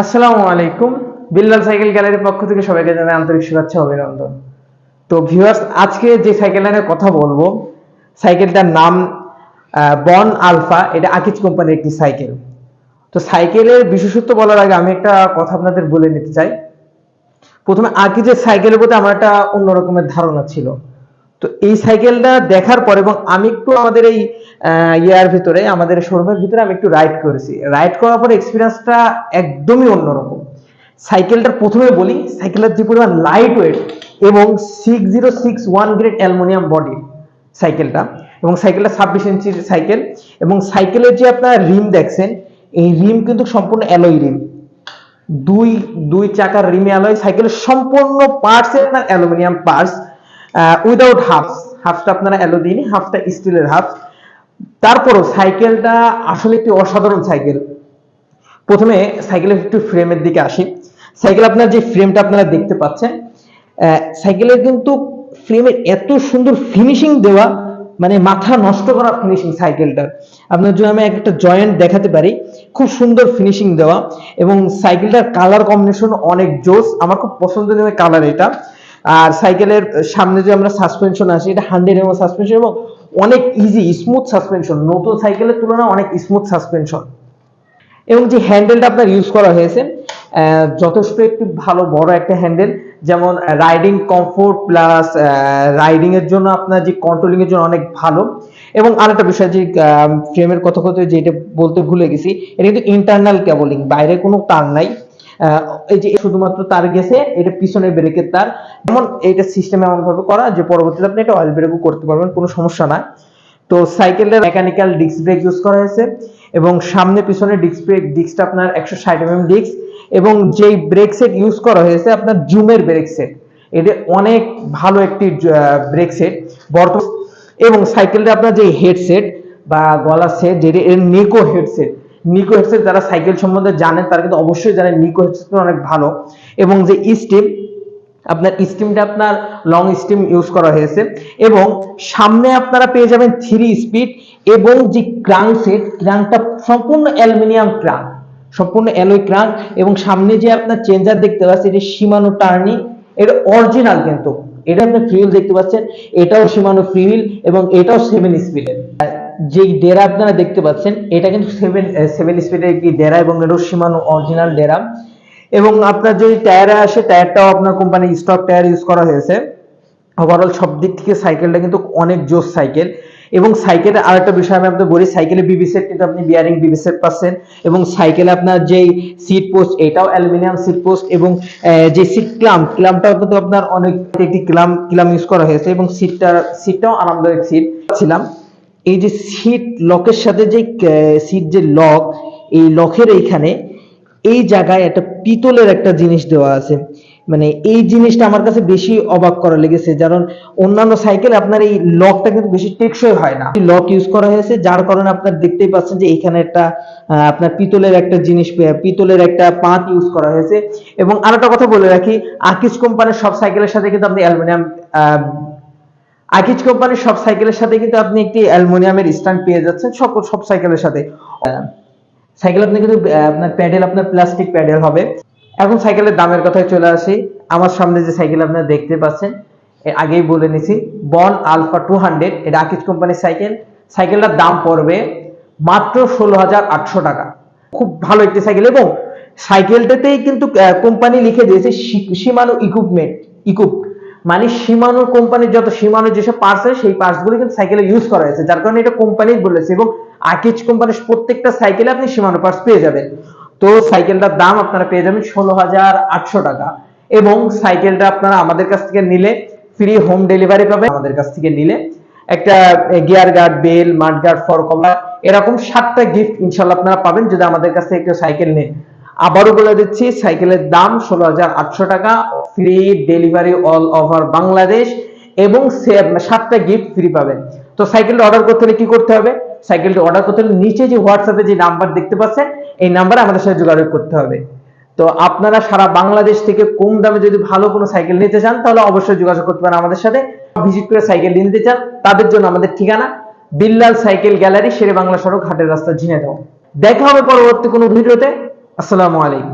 আসসালামু আলাইকুম। বিল্লাল সাইকেল গ্যালারির পক্ষ থেকে সবাইকে জানাই আন্তরিক শুভেচ্ছা অভিনন্দন। তো ভিউয়ার্স, আজকে যে সাইকেল নিয়ে কথা বলব, সাইকেলটার নাম বন আলফা এটা আকিজ কোম্পানির একটি সাইকেল। তো সাইকেলের বিশেষত্ব বলার আগে আমি একটা কথা আপনাদের বলে নিতে চাই। প্রথমে আকিজের সাইকেলের প্রতি আমার একটা অন্যরকমের ধারণা ছিল। তো এই সাইকেলটা দেখার পর এবং আমি একটু আমাদের এই ইয়ার ভিতরে, আমাদের শোরুমের ভিতরে আমি একটু রাইড করেছি। রাইড করার পর এক্সপিরিয়েন্সটা একদমই অন্যরকম। সাইকেলটার প্রথমে বলি সাইকেলের যে পরিমাণ লাইট ওয়েট এবং six zero six one grade aluminium body সাইকেলটা এবং সাইকেলটা ছাব্বিশ ইঞ্চির সাইকেল এবং সাইকেলের যে আপনার রিম দেখছেন, এই রিম কিন্তু সম্পূর্ণ অ্যালয় রিম দুই দুই চাকার রিমে অ্যালয় সাইকেলের সম্পূর্ণ পার্টস আপনার অ্যালুমিনিয়াম পার্টস উইদাউট হাফস হাফটা আপনারা অ্যালো দিইনি হাফটা স্টিলের হাফ তারপরও সাইকেলটা আসলে একটি অসাধারণ সাইকেল। প্রথমে সাইকেলের একটু ফ্রেমের দিকে আসি। সাইকেল আপনার যে ফ্রেমটা আপনারা দেখতে পাচ্ছেন সাইকেলের কিন্তু ফ্রেমের এত সুন্দর ফিনিশিং দেওয়া মানে মাথা নষ্ট করা ফিনিশিং সাইকেলটার আপনার জন্য আমি একটা জয়েন্ট দেখাতে পারি, খুব সুন্দর ফিনিশিং দেওয়া এবং সাইকেলটার কালার কম্বিনেশন অনেক জোস। আমার খুব পছন্দনীয় কালার এটা। আর সাইকেলের সামনে যে আমরা সাসপেনশন আসি, এটা হান্ড্রেড এমএম সাসপেনশন এবং অনেক ইজি স্মুথ সাসপেনশন নতুন সাইকেলের তুলনায় অনেক স্মুথ সাসপেনশন এবং যে হ্যান্ডেলটা আপনার ইউজ করা হয়েছে যথেষ্ট একটি ভালো, বড় একটা হ্যান্ডেল যেমন রাইডিং কমফোর্ট প্লাস রাইডিং এর জন্য আপনার যে কন্ট্রোলিং এর জন্য অনেক ভালো। এবং আরেকটা বিষয় যে ফ্রেমের কথা কথা যেটা বলতে ভুলে গেছি, এটা কিন্তু ইন্টারনাল কেবলিং বাইরে কোনো তার নাই। এই যে শুধুমাত্র তার গেছে, এটা পিছনে ব্রেকের তার। যেমন এটা সিস্টেম এমন ভাবে করা যে পরবর্তীতে আপনি এটা অয়েল ব্রেকও করতে পারবেন, কোনো সমস্যা না তো সাইকেলের মেকানিক্যাল ডিস্ক ব্রেক ইউজ করা হয়েছে এবং সামনে পিছনে ডিস্ক ব্রেক ডিস্কটা আপনার একশো ষাট এমএম ডিস্ক এবং যেই ব্রেক সেট ইউজ করা হয়েছে আপনার জুমের ব্রেক সেট এটা অনেক ভালো একটি ব্রেক সেট বর্তমান এবং সাইকেলটা আপনার যে হেডসেট বা গলার সেট যেটা এর নেকো হেডসেট নিকো হেডসেট যারা সাইকেল সম্বন্ধে জানেন, তারা কিন্তু অবশ্যই জানেন নিকো হেডসেট অনেক ভালো। এবং যে স্টেপ আপনার স্টিমটা আপনার লং স্টিম ইউজ করা হয়েছে। এবং সামনে আপনারা পেয়ে যাবেন থ্রি স্পিড এবং যে ক্রাং সেট ক্রাঙ্কটা সম্পূর্ণ অ্যালুমিনিয়াম ক্রাঙ্ক সম্পূর্ণ অ্যালয় ক্রাঙ্ক এবং সামনে যে আপনার চেঞ্জার দেখতে পাচ্ছেন, এটা সীমানো টার্নি এটা অরিজিনাল কিন্তু। এটা আপনি ফ্রিল দেখতে পাচ্ছেন। এটাও সীমানো ফ্রিল এবং এটাও সেভেন স্পিডের যে ডেরা আপনারা দেখতে পাচ্ছেন, এটা কিন্তু সেভেন সেভেন স্পিডের একটি ডেরা এবং এটাও সীমানো অরিজিনাল ডেরা। এবং আপনার যদি টায়ারে আসে টায়ারটাও আপনার কোম্পানি স্টক টায়ার ইউজ করা হয়েছে। ওভারঅল সব দিক থেকে সাইকেলটা কিন্তু অনেক জোর সাইকেল এবং সাইকেলের আরেকটা বিষয় আমি আপনাকে বলি, সাইকেলে বিবি সেট কিন্তু আপনি বিয়ারিং বিবি সেট পাচ্ছেন এবং সাইকেলে আপনার যেই সিট পোস্ট এটাও অ্যালুমিনিয়াম সিট পোস্ট এবং যে সিট ক্লাম ক্লামটাও কিন্তু আপনার অনেক একটি ক্লাম ক্লাম ইউজ করা হয়েছে এবং সিটটা সিটটাও আরামদায়ক সিট ছিলাম এই যে সিট লকের সাথে যে সিট যে লক এই লকের এইখানে এই জায়গায় একটা পিতলের একটা জিনিস দেওয়া আছে। মানে এই জিনিসটা আমার কাছে বেশি অবাক করা লেগেছে, কারণ অন্যান্য সাইকেল আপনার এই লকটা কিন্তু বেশি টেকসই হয় না। লক ইউজ করা হয়েছে, যার কারণে আপনার দেখতেই পাচ্ছেন যে এখানে একটা আপনার পিতলের একটা জিনিস পিতলের একটা পাত ইউজ করা হয়েছে। এবং আরেকটা কথা বলে রাখি আকিজ কোম্পানির সব সাইকেলের সাথে কিন্তু আপনি অ্যালুমিনিয়াম আকিজ কোম্পানির সব সাইকেলের সাথে কিন্তু আপনি একটি অ্যালুমিনিয়ামের স্ট্যান্ড পেয়ে যাচ্ছেন, সব সব সাইকেলের সাথে। সাইকেল আপনি কিন্তু আপনার প্যাডেল, আপনার প্লাস্টিক প্যাডেল হবে। এখন সাইকেলের দামের কথায় চলে আসি। আমার সামনে যে সাইকেল আপনারা দেখতে পাচ্ছেন, এর আগেই বলে নিছি বন আলফা টু হান্ড্রেড এটা আকিজ কোম্পানির সাইকেল। সাইকেলটার দাম পড়বে মাত্র ষোলো হাজার আটশো টাকা। খুব ভালো একটি সাইকেল এবং সাইকেলটাতেই কিন্তু কোম্পানি লিখে দিয়েছে সীমানো ইকুইপমেন্ট ইকুইপ মানে সীমানো কোম্পানির যত সীমানো যেসব পার্টস আছে, সেই পার্টসগুলো কিন্তু সাইকেলে ইউজ করা হয়েছে। যার কারণে এটা কোম্পানি বলেছে এবং আকিজ কোম্পানির প্রত্যেকটা সাইকেলে আপনি সীমানো পার্টস পেয়ে যাবেন। তো সাইকেলটার দাম আপনারা পেয়ে যাবেন ষোলো হাজার আটশো টাকা। এবং সাইকেলটা আপনারা আমাদের কাছ থেকে নিলে ফ্রি হোম ডেলিভারি পাবেন। আমাদের কাছ থেকে নিলে একটা gear guard bell mudguard for cover এরকম সাতটা গিফট ইনশাল্লাহ আপনারা পাবেন যদি আমাদের কাছ থেকে একটা সাইকেল নেন আবারও বলে দিচ্ছি, সাইকেলের দাম ষোলো হাজার আটশো টাকা free delivery all over Bangladesh এবং সাতটা গিফট ফ্রি পাবেন। তো সাইকেলটা অর্ডার করতে হলে কি করতে হবে? সাইকেলটা অর্ডার করতে হলে নিচে যে হোয়াটসঅ্যাপে যে নাম্বার দেখতে পাচ্ছেন, এই নাম্বারে আমাদের সাথে যোগাযোগ করতে হবে। তো আপনারা সারা বাংলাদেশ থেকে কম দামে যদি ভালো কোনো সাইকেল নিতে চান, তাহলে অবশ্যই যোগাযোগ করতে পারেন আমাদের সাথে। ভিজিট করে সাইকেল নিতে চান, তাদের জন্য আমাদের ঠিকানা, বিল্লাল সাইকেল গ্যালারি শেরে বাংলা সড়ক ঘাটের রাস্তা ঝিনে দাও দেখা হবে পরবর্তী কোনো ভিডিওতে। আসসালামু আলাইকুম।